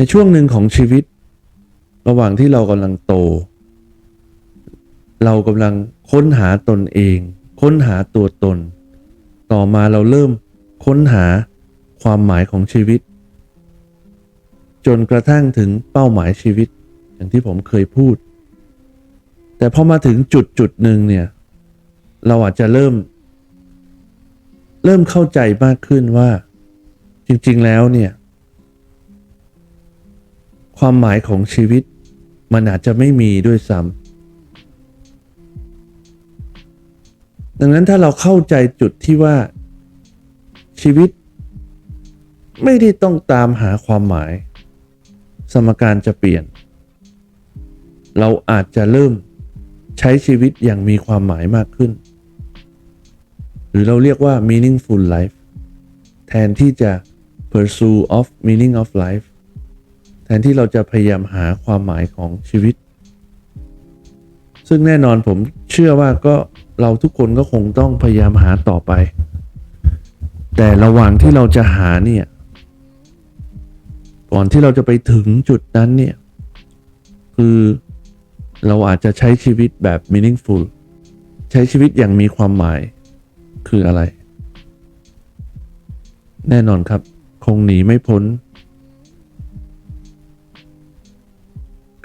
ในช่วงหนึ่งของชีวิต ระหว่างที่เรากำลังโต เรากำลังค้นหาตนเอง ค้นหาตัวตน ต่อมาเราเริ่มค้นหาความหมายของชีวิต จนกระทั่งถึงเป้าหมายชีวิต อย่างที่ผมเคยพูด แต่พอมาถึงจุดจุดหนึ่งเนี่ย เราอาจจะเริ่ม เริ่มเข้าใจมากขึ้นว่า จริง ๆ แล้วเนี่ย ความหมายของชีวิต มันอาจจะไม่มีด้วยซ้ำดังนั้นถ้าเราเข้าใจจุดที่ว่าชีวิต ไม่ได้ต้องตามหาความหมาย สมการจะเปลี่ยน เราอาจจะเริ่มใช้ชีวิตอย่างมีความหมายมากขึ้น หรือเราเรียกว่า meaningful life แทนที่จะ pursue of meaning of life ทนที่เราจะพยายามหาความหมายของชีวิต ซึ่งแน่นอนผมเชื่อว่าก็เราทุกคนก็คงต้องพยายามหาต่อไป แต่ระหว่างที่เราจะหาเนี่ย ก่อนที่เราจะไปถึงจุดนั้นเนี่ย คือเราอาจจะใช้ชีวิตแบบ meaningful ใช้ชีวิตอย่างมีความหมายคืออะไร แน่นอนครับ คงหนีไม่พ้น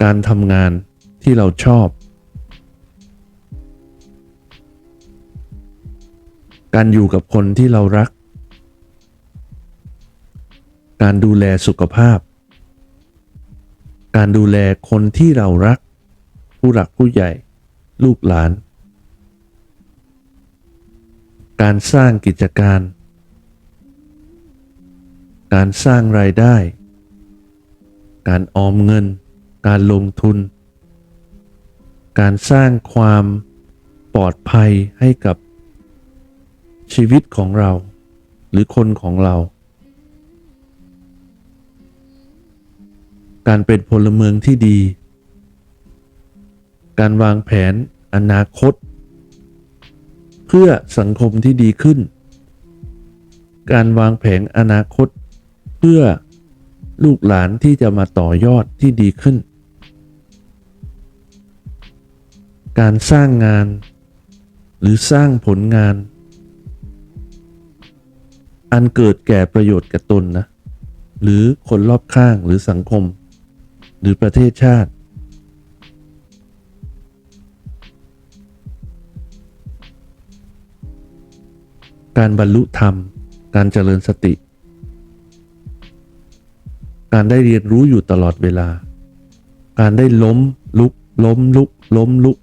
การทำงานที่เราชอบ การอยู่กับคนที่เรารัก การดูแลสุขภาพ การดูแลคนที่เรารัก ผู้หลักผู้ใหญ่ ลูกหลาน การสร้างกิจการ การสร้างรายได้ การออมเงิน การลงทุน การสร้างความปลอดภัยให้กับชีวิตของเรา หรือคนของเรา การเป็นพลเมืองที่ดี การวางแผนอนาคต เพื่อสังคมที่ดีขึ้น การวางแผนอนาคต เพื่อลูกหลานที่จะมาต่อยอดที่ดีขึ้น การสร้างงาน หรือสร้างผลงาน อันเกิดแก่ประโยชน์แก่ตนนะ หรือคนรอบข้างหรือสังคม หรือประเทศชาติ การบรรลุธรรม การเจริญสติ การได้เรียนรู้อยู่ตลอดเวลา การได้ล้มลุกล้มลุกล้มลุก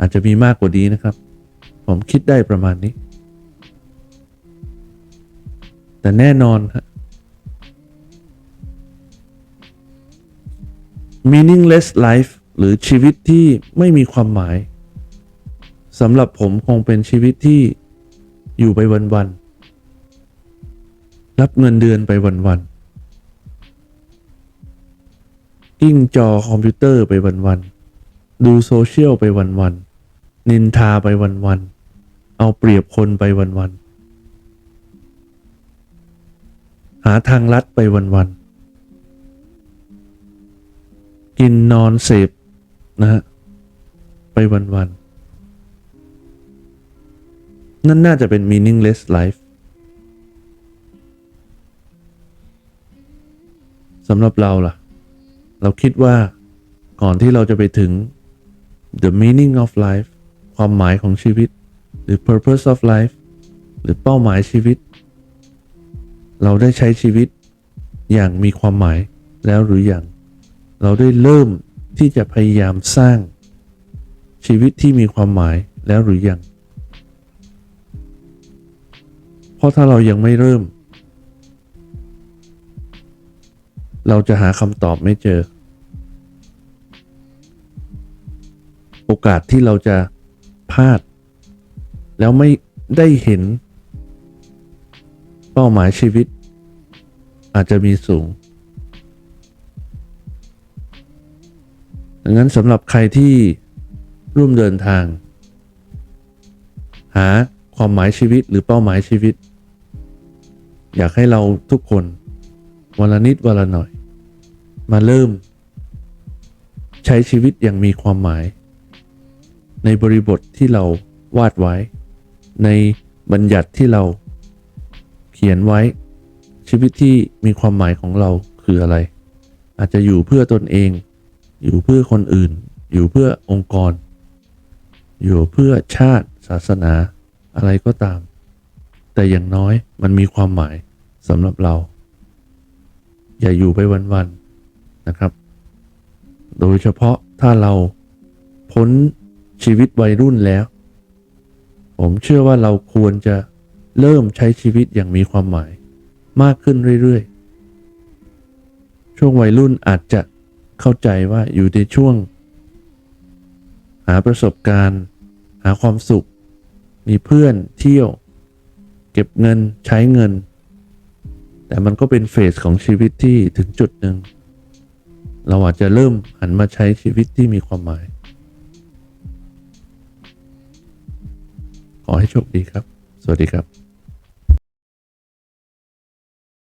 อาจจะมีมากกว่านี้นะครับ ผมคิดได้ประมาณนี้ แต่แน่นอนฮะ meaningless life หรือชีวิตที่ไม่มีความหมายสำหรับผมคงเป็นชีวิตที่อยู่ไปวันๆรับเงินเดือนไปวันๆกิ้งจอคอมพิวเตอร์ไปวัน ๆ ดูโซเชียลไปวัน ๆ นินทาไปวันๆ เอาเปรียบคนไปวันๆ หาทางลัดไปวันๆ กินนอนเสพนะฮะไปวันๆ นั่นน่าจะเป็น meaningless life สำหรับเราล่ะ เราคิดว่าก่อนที่เราจะไปถึง the meaning of life ความหมายของชีวิต หรือ purpose of life หรือเป้าหมายชีวิต เราได้ใช้ชีวิตอย่างมีความหมายแล้วหรืออยังเราได้เริ่มที่จะพยายามสร้างชีวิตที่มีความหมายแล้วหรือยัง เพราะถ้าเรายังไม่เริ่ม เราจะหาคำตอบไม่เจอ โอกาสที่เราจะ พลาด แล้วไม่ได้เห็น เป้าหมายชีวิต อาจจะมีสูงดังนั้นสำหรับใครที่ร่วมเดินทาง หาความหมายชีวิตหรือเป้าหมายชีวิต อยากให้เราทุกคนวันละนิดวันละหน่อย มาเริ่ม ใช้ชีวิตอย่างมีความหมาย ในบริบทที่เราวาดไว้ ในบัญญัติที่เราเขียนไว้ ชีวิตที่มีความหมายของเราคืออะไร อาจจะอยู่เพื่อตนเอง อยู่เพื่อคนอื่น อยู่เพื่อองค์กร อยู่เพื่อชาติศาสนาอะไรก็ตาม แต่อย่างน้อยมันมีความหมายสำหรับเรา อย่าอยู่ไปวันๆนะครับ โดยเฉพาะถ้าเราพ้น ชีวิตวัยรุ่นแล้ว ผมเชื่อว่าเราควรจะเริ่มใช้ชีวิตอย่างมีความหมาย มากขึ้นเรื่อยๆ ช่วงวัยรุ่นอาจจะเข้าใจว่าอยู่ในช่วง หาประสบการณ์ หาความสุข มีเพื่อนเที่ยว เก็บเงินใช้เงิน แต่มันก็เป็นเฟสของชีวิตที่ถึงจุดหนึ่งเราอาจจะเริ่มหันมาใช้ชีวิตที่มีความหมาย ให้โชคดีครับ สวัสดีครับ